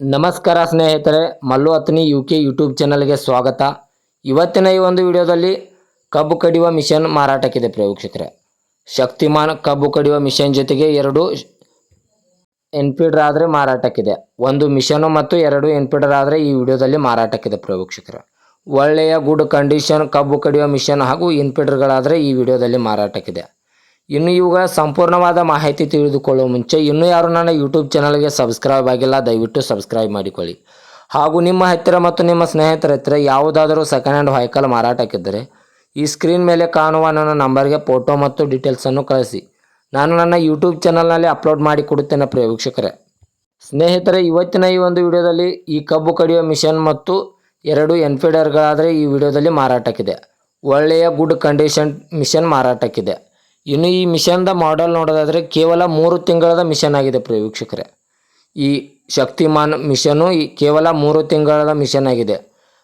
ನಮಸ್ಕಾರ ಸ್ನೇಹಿತರೆ, Mallu Athni U K YouTube ಚಾನಲ್ಗೆ ಸ್ವಾಗತ. ಇವತ್ತಿನ ಈ ಒಂದು ವಿಡಿಯೋದಲ್ಲಿ ಕಬ್ಬು ಕಡಿಯುವ ಮಿಷನ್ ಮಾರಾಟಕ್ಕಿದೆ ಪ್ರೇಕ್ಷಕರೇ. ಶಕ್ತಿಮಾನ್ ಕಬ್ಬು ಕಡಿಯುವ ಮಿಷನ್ ಜೊತೆಗೆ ಎರಡು ಎನ್ಪಿಡರ್ ಆದರೆ ಮಾರಾಟಕ್ಕಿದೆ. ಒಂದು ಮಿಷನು ಮತ್ತು ಎರಡು ಎನ್ಪಿಡರ್ ಆದರೆ ಈ ವಿಡಿಯೋದಲ್ಲಿ ಮಾರಾಟಕ್ಕಿದೆ ಪ್ರೇಕ್ಷಕರೇ. ಒಳ್ಳೆಯ ಗುಡ್ ಕಂಡೀಷನ್ ಕಬ್ಬು ಕಡಿಯುವ ಮಿಷನ್ ಹಾಗೂ ಇನ್ಪಿಡರ್ಗಳಾದರೆ ಈ ವಿಡಿಯೋದಲ್ಲಿ ಮಾರಾಟಕ್ಕಿದೆ. ಇನ್ನು ಇವುಗಳ ಸಂಪೂರ್ಣವಾದ ಮಾಹಿತಿ ತಿಳಿದುಕೊಳ್ಳುವ ಮುಂಚೆ ಇನ್ನೂ ಯಾರು ನನ್ನ ಯೂಟ್ಯೂಬ್ ಚಾನಲ್ಗೆ ಸಬ್ಸ್ಕ್ರೈಬ್ ಆಗಿಲ್ಲ, ದಯವಿಟ್ಟು ಸಬ್ಸ್ಕ್ರೈಬ್ ಮಾಡಿಕೊಳ್ಳಿ. ಹಾಗೂ ನಿಮ್ಮ ಹತ್ತಿರ ಮತ್ತು ನಿಮ್ಮ ಸ್ನೇಹಿತರ ಹತ್ತಿರ ಯಾವುದಾದರೂ ಸೆಕೆಂಡ್ ಹ್ಯಾಂಡ್ ವೆಹಿಕಲ್ ಮಾರಾಟಕ್ಕಿದ್ದರೆ ಈ ಸ್ಕ್ರೀನ್ ಮೇಲೆ ಕಾಣುವ ನನ್ನ ನಂಬರ್ಗೆ ಫೋಟೋ ಮತ್ತು ಡೀಟೇಲ್ಸನ್ನು ಕಳಿಸಿ. ನಾನು ನನ್ನ ಯೂಟ್ಯೂಬ್ ಚಾನಲ್ನಲ್ಲಿ ಅಪ್ಲೋಡ್ ಮಾಡಿ ಕೊಡುತ್ತೇನೆ ಪ್ರಿಯ ಸ್ನೇಹಿತರೆ, ಇವತ್ತಿನ ಈ ಒಂದು ವಿಡಿಯೋದಲ್ಲಿ ಈ ಕಬ್ಬು ಕಡಿಯುವ ಮಿಷನ್ ಮತ್ತು ಎರಡು ಎನ್ಫೀಡರ್ಗಳಾದರೆ ಈ ವಿಡಿಯೋದಲ್ಲಿ ಮಾರಾಟಕ್ಕಿದೆ. ಒಳ್ಳೆಯ ಗುಡ್ ಕಂಡೀಷನ್ ಮಿಷನ್ ಮಾರಾಟಕ್ಕಿದೆ. ಇನ್ನು ಈ ಮಿಷನ್ದ ಮಾಡೆಲ್ ನೋಡೋದಾದರೆ ಕೇವಲ ಮೂರು ತಿಂಗಳದ ಮಿಷನ್ ಆಗಿದೆ ಪ್ರಿಯ ವೀಕ್ಷಕರೇ. ಈ ಶಕ್ತಿಮಾನ್ ಮಿಷನು ಈ ಕೇವಲ ಮೂರು ತಿಂಗಳದ ಮಿಷನ್ ಆಗಿದೆ.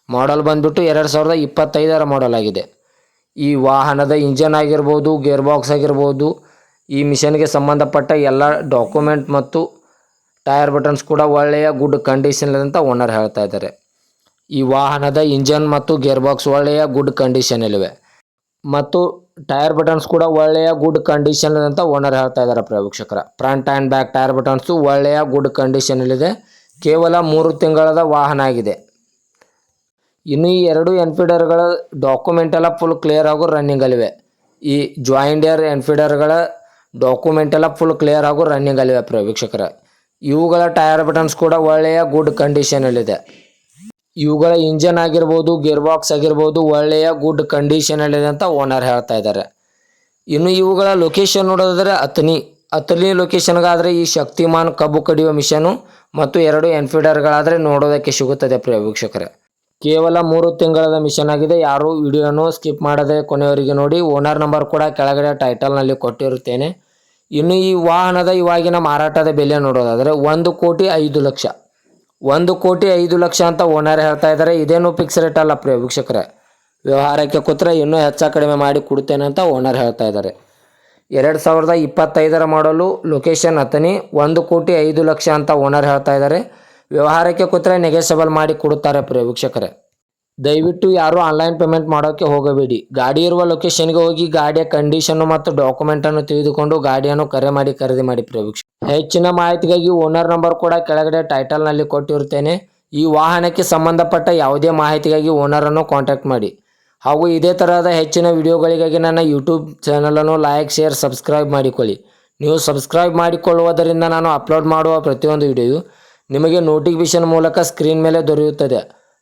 ಮಾಡೆಲ್ ಬಂದ್ಬಿಟ್ಟು ಎರಡು ಸಾವಿರದ ಇಪ್ಪತ್ತೈದರ ಮಾಡೆಲ್ ಆಗಿದೆ. ಈ ವಾಹನದ ಇಂಜನ್ ಆಗಿರ್ಬೋದು ಗೇರ್ ಬಾಕ್ಸ್ ಆಗಿರ್ಬೋದು, ಈ ಮಿಷನ್ಗೆ ಸಂಬಂಧಪಟ್ಟ ಎಲ್ಲ ಡಾಕ್ಯುಮೆಂಟ್ ಮತ್ತು ಟೈರ್ ಬಟನ್ಸ್ ಕೂಡ ಒಳ್ಳೆಯ ಗುಡ್ ಕಂಡೀಷನ್ ಅಂತ ಓನರ್ ಹೇಳ್ತಾ ಇದ್ದಾರೆ. ಈ ವಾಹನದ ಇಂಜನ್ ಮತ್ತು ಗೇರ್ ಬಾಕ್ಸ್ ಒಳ್ಳೆಯ ಗುಡ್ ಕಂಡೀಷನಲ್ಲಿವೆ ಮತ್ತು ಟೈರ್ ಬಟನ್ಸ್ ಕೂಡ ಒಳ್ಳೆಯ ಗುಡ್ ಕಂಡೀಷನ್ ಅಂತ ಓನರ್ ಹೇಳ್ತಾ ಇದ್ದಾರೆ ಪ್ರೇಕ್ಷಕರ front and back tyre buttons ಒಳ್ಳೆಯ ಗುಡ್ ಕಂಡೀಷನಲ್ಲಿದೆ ಕೇವಲ ಮೂರು ತಿಂಗಳದ ವಾಹನ ಆಗಿದೆ. ಇನ್ನು ಈ ಎರಡು ಎನ್ಫೀಡರ್ಗಳ ಡಾಕ್ಯುಮೆಂಟ್ ಎಲ್ಲ ಫುಲ್ ಕ್ಲಿಯರ್ ಆಗೋ ರನ್ನಿಂಗಲ್ಲಿವೆ ಈ ಜಾಯಿಂಡಿಯರ್ ಎನ್ಫೀಡರ್ಗಳ ಡಾಕ್ಯುಮೆಂಟ್ ಎಲ್ಲ ಫುಲ್ ಕ್ಲಿಯರ್ ಆಗೋ ರನ್ನಿಂಗಲ್ಲಿವೆ ಪ್ರೇಕ್ಷಕರ ಇವುಗಳ ಟೈರ್ ಬಟನ್ಸ್ ಕೂಡ ಒಳ್ಳೆಯ ಗುಡ್ ಕಂಡೀಷನಲ್ಲಿದೆ ಇವುಗಳ ಇಂಜನ್ ಆಗಿರ್ಬೋದು ಗೇರ್ ಬಾಕ್ಸ್ ಆಗಿರ್ಬೋದು, ಒಳ್ಳೆಯ ಗುಡ್ ಕಂಡೀಷನಲ್ಲಿದೆ ಅಂತ ಓನರ್ ಹೇಳ್ತಾ ಇದ್ದಾರೆ. ಇನ್ನು ಇವುಗಳ ಲೊಕೇಶನ್ ನೋಡೋದಾದ್ರೆ ಅತನಿ ಅತನಿ ಲೊಕೇಶನ್ಗಾದರೆ ಈ ಶಕ್ತಿಮಾನ್ ಕಬ್ಬು ಕಡಿಯುವ ಮಿಷನು ಮತ್ತು ಎರಡು ಎನ್ಫೀಡರ್ಗಳಾದರೆ ನೋಡೋದಕ್ಕೆ ಸಿಗುತ್ತದೆ ಪ್ರಿಯ ಕೇವಲ ಮೂರು ತಿಂಗಳದ ಮಿಷನ್ ಆಗಿದೆ. ಯಾರು ವಿಡಿಯೋನು ಸ್ಕಿಪ್ ಮಾಡದೆ ಕೊನೆಯವರಿಗೆ ನೋಡಿ. ಓನರ್ ನಂಬರ್ ಕೂಡ ಕೆಳಗಡೆ ಟೈಟಲ್ನಲ್ಲಿ ಕೊಟ್ಟಿರುತ್ತೇನೆ. ಇನ್ನು ಈ ವಾಹನದ ಇವಾಗಿನ ಮಾರಾಟದ ಬೆಲೆ ನೋಡೋದಾದರೆ ಒಂದು ಕೋಟಿ ಐದು ಲಕ್ಷ. ಒಂದು ಕೋಟಿ ಐದು ಲಕ್ಷ ಅಂತ ಓನರ್ ಹೇಳ್ತಾ ಇದ್ದಾರೆ. ಇದೇನು ಫಿಕ್ಸ್ ರೇಟ್ ಅಲ್ಲ ಪ್ರಿಯ ವೀಕ್ಷಕರೇ. ವ್ಯವಹಾರಕ್ಕೆ ಕೂತ್ರೆ ಇನ್ನೂ ಹೆಚ್ಚು ಕಡಿಮೆ ಮಾಡಿ ಕೊಡ್ತೇನೆ ಅಂತ ಓನರ್ ಹೇಳ್ತಾ ಇದ್ದಾರೆ. ಎರಡು ಸಾವಿರದ ಇಪ್ಪತ್ತೈದರ ಮಾಡಲು ಲೊಕೇಶನ್ ಅತನಿ ಒಂದು ಕೋಟಿ ಐದು ಲಕ್ಷ ಅಂತ ಓನರ್ ಹೇಳ್ತಾ ಇದ್ದಾರೆ. ವ್ಯವಹಾರಕ್ಕೆ ಕೂತ್ರೆ ನೆಗೆಸಬಲ್ ಮಾಡಿ ಕೊಡುತ್ತಾರೆ ಪ್ರಿಯ ವೀಕ್ಷಕರೇ. ದಯವಿಟ್ಟು ಯಾರು ಆನ್ಲೈನ್ ಪೇಮೆಂಟ್ ಮಾಡೋಕ್ಕೆ ಹೋಗಬೇಡಿ. ಗಾಡಿ ಇರುವ ಲೊಕೇಶನ್ಗೆ ಹೋಗಿ ಗಾಡಿಯ ಕಂಡೀಷನ್ ಮತ್ತು ಡಾಕ್ಯುಮೆಂಟ್ ಅನ್ನು ತಿಳಿದುಕೊಂಡು ಗಾಡಿಯನ್ನು ಕರೆ ಮಾಡಿ ಖರೀದಿ ಮಾಡಿ ಪ್ರವೇಶ ಹೆಚ್ಚಿನ ಮಾಹಿತಿಗಾಗಿ ಓನರ್ ನಂಬರ್ ಕೂಡ ಕೆಳಗಡೆ ಟೈಟಲ್ನಲ್ಲಿ ಕೊಟ್ಟಿರುತ್ತೇನೆ. ಈ ವಾಹನಕ್ಕೆ ಸಂಬಂಧಪಟ್ಟ ಯಾವುದೇ ಮಾಹಿತಿಗಾಗಿ ಓನರನ್ನು ಕಾಂಟ್ಯಾಕ್ಟ್ ಮಾಡಿ. ಹಾಗೂ ಇದೇ ತರಹದ ಹೆಚ್ಚಿನ ವಿಡಿಯೋಗಳಿಗಾಗಿ ನನ್ನ ಯೂಟ್ಯೂಬ್ ಚಾನಲನ್ನು ಲೈಕ್, ಶೇರ್, ಸಬ್ಸ್ಕ್ರೈಬ್ ಮಾಡಿಕೊಳ್ಳಿ. ನೀವು ಸಬ್ಸ್ಕ್ರೈಬ್ ಮಾಡಿಕೊಳ್ಳುವುದರಿಂದ ನಾನು ಅಪ್ಲೋಡ್ ಮಾಡುವ ಪ್ರತಿಯೊಂದು ವಿಡಿಯೋ ನಿಮಗೆ ನೋಟಿಫಿಕೇಶನ್ ಮೂಲಕ ಸ್ಕ್ರೀನ್ ಮೇಲೆ ದೊರೆಯುತ್ತದೆ.